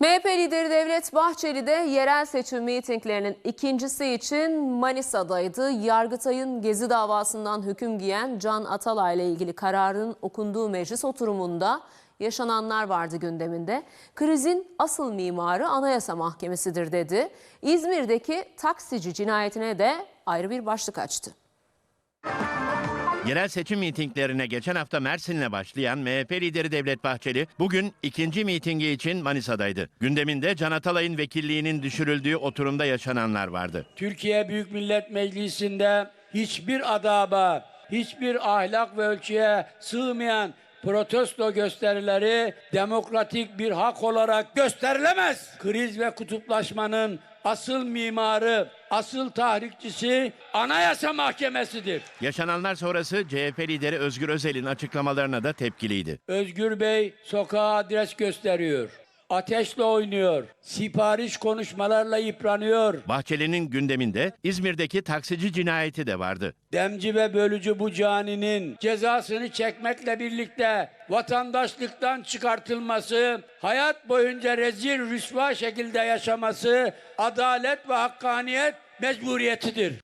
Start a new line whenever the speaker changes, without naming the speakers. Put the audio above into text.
MHP lideri Devlet Bahçeli de yerel seçim mitinglerinin ikincisi için Manisa'daydı. Yargıtay'ın Gezi davasından hüküm giyen Can Atalay ile ilgili kararın okunduğu meclis oturumunda yaşananlar vardı gündeminde. Krizin asıl mimarı Anayasa Mahkemesi'dir dedi. İzmir'deki taksici cinayetine de ayrı bir başlık açtı.
Yerel seçim mitinglerine geçen hafta Mersin'le başlayan MHP lideri Devlet Bahçeli bugün ikinci mitingi için Manisa'daydı. Gündeminde Can Atalay'ın vekilliğinin düşürüldüğü oturumda yaşananlar vardı.
Türkiye Büyük Millet Meclisi'nde hiçbir adaba, hiçbir ahlak ve ölçüye sığmayan protesto gösterileri demokratik bir hak olarak gösterilemez. Kriz ve kutuplaşmanın asıl mimarı, asıl tahrikçisi Anayasa Mahkemesi'dir.
Yaşananlar sonrası CHP lideri Özgür Özel'in açıklamalarına da tepkiliydi.
Özgür Bey sokağa adres gösteriyor. Ateşle oynuyor. Sipariş konuşmalarla yıpranıyor.
Bahçeli'nin gündeminde İzmir'deki taksici cinayeti de vardı.
Demci ve bölücü bu caninin cezasını çekmekle birlikte vatandaşlıktan çıkartılması, hayat boyunca rezil rüsva şekilde yaşaması adalet ve hakkaniyet mecburiyetidir.